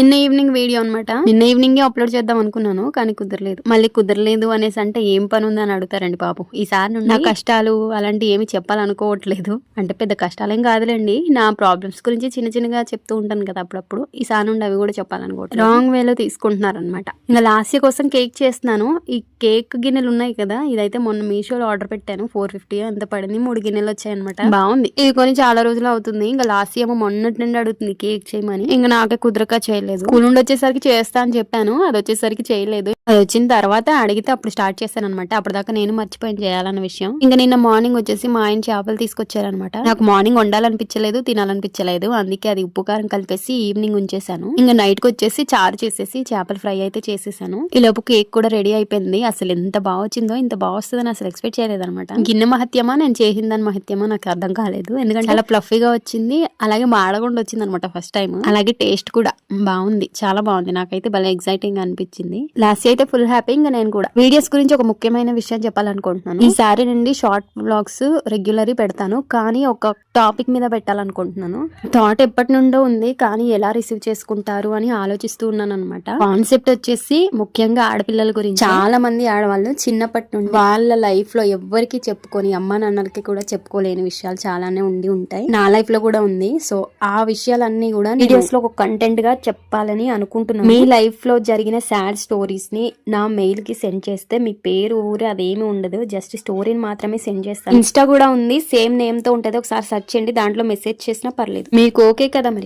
నిన్న evening video అనమాట నిన్న ఈవినింగ్ అప్లోడ్ చేద్దాం అనుకున్నాను కానీ కుదరలేదు. మళ్ళీ కుదరలేదు అనేసి అంటే ఏం పని ఉంది అని అడుగుతారండి పాపం ఈసారి నుండి నా కష్టాలు అలాంటి ఏమి చెప్పాలనుకోవట్లేదు. అంటే పెద్ద కష్టాలేం కాదులేండి. నా ప్రాబ్లమ్స్ గురించి చిన్న చిన్నగా చెప్తూ ఉంటాను కదా అప్పుడప్పుడు. ఈసారి నుండి అవి కూడా చెప్పాలనుకోవట్లేదు. రాంగ్ వేలో తీసుకుంటున్నారు అనమాట ఇంకా లాస్య కోసం కేక్ చేస్తున్నాను. ఈ కేక్ గిన్నెలు ఉన్నాయి కదా ఇదైతే మొన్న మీషోలో ఆర్డర్ పెట్టాను. ఫోర్ ఫిఫ్టీ ఎంత పడింది? మూడు గిన్నెలు వచ్చాయన్నమాట. బాగుంది. ఇది కొని చాలా రోజులు అవుతుంది. ఇంకా లాస్ట్ ఏమో మొన్నటి నుండి అడుగుతుంది కేక్ చేయమని. ఇంకా నాకే కుదరక చేయలేదు. స్కూల్ నుండి వచ్చేసరికి చేస్తా అని చెప్పాను. అది వచ్చేసరికి చేయలేదు. అది వచ్చిన తర్వాత అడిగితే అప్పుడు స్టార్ట్ చేశాను అనమాట అప్పటిదాకా నేను మర్చిపోయాను చేయాలన్న విషయం. ఇంకా నిన్న మార్నింగ్ వచ్చేసి మా ఆయన చేపలు తీసుకొచ్చారనమాట. నాకు మార్నింగ్ వండాలనిపించలేదు తినాలనిపించలేదు. అందుకే అది ఉప్పు కారం కలిపేసి ఈవినింగ్ ఉంచేసాను ఇంకా నైట్కి వచ్చేసి చారు చేసేసి చేపల ఫ్రై అయితే చేసేసాను ఈ లోపు కేక్ కూడా రెడీ అయిపోయింది. అసలు ఎంత బాగా వచ్చిందో ఇంత బాగా వస్తుందని అసలు ఎక్స్పెక్ట్ చేయలేదు అనమాట గిన్నె మహత్యమా నేను చేసిందని మహత్యమా నాకు అర్థం కాలేదు. ఎందుకంటే చాలా ప్లఫీగా వచ్చింది. అలాగే మాడకుండా వచ్చింది అనమాట ఫస్ట్ టైం అలాగే టేస్ట్ కూడా బాగుంది. చాలా బాగుంది. నాకైతే భలే ఎక్సైటింగ్ అనిపించింది. లాస్ట్ అయితే ఫుల్ హ్యాపీ ఇంకా నేను కూడా. వీడియోస్ గురించి ఒక ముఖ్యమైన విషయం చెప్పాలనుకుంటున్నాను. ఈసారి నుండి షార్ట్ బ్లాగ్స్ రెగ్యులర్ పెడతాను. కానీ ఒక టాపిక్ మీద పెట్టాలనుకుంటున్నాను. థాట్ ఎప్పటి నుండో ఉంది. కానీ ఎలా రిసీవ్ చేసుకుంటారు అని ఆలోచిస్తూ ఉన్నాను అనమాట కాన్సెప్ట్ వచ్చేసి ముఖ్యంగా ఆడపిల్లల గురించి. చాలా మంది ఆడవాళ్ళు చిన్నప్పటి నుండి వాళ్ళ లైఫ్లో ఎవ్వరికి చెప్పుకొని అమ్మ నాన్నలకి కూడా చెప్పుకోలేని విషయాలు చాలానే ఉండి ఉంటాయి. నా లైఫ్లో కూడా ఉంది. సో ఆ విషయాలన్నీ కూడా వీడియోస్లో ఒక కంటెంట్గా చెప్పాలని అనుకుంటున్నాను. మీ లైఫ్లో జరిగిన సాడ్ స్టోరీస్ని నా మెయిల్కి సెండ్ చేస్తే మీ పేరు ఊరు అదేమి ఉండదు. జస్ట్ స్టోరీని మాత్రమే సెండ్ చేస్తాను. ఇన్స్టా కూడా ఉంది. సేమ్ నేమ్తో ఉంటది. ఒకసారి సెర్చ్ చేయండి. దాంట్లో మెసేజ్ చేసినా పర్లేదు. మీకు ఓకే కదా మరి?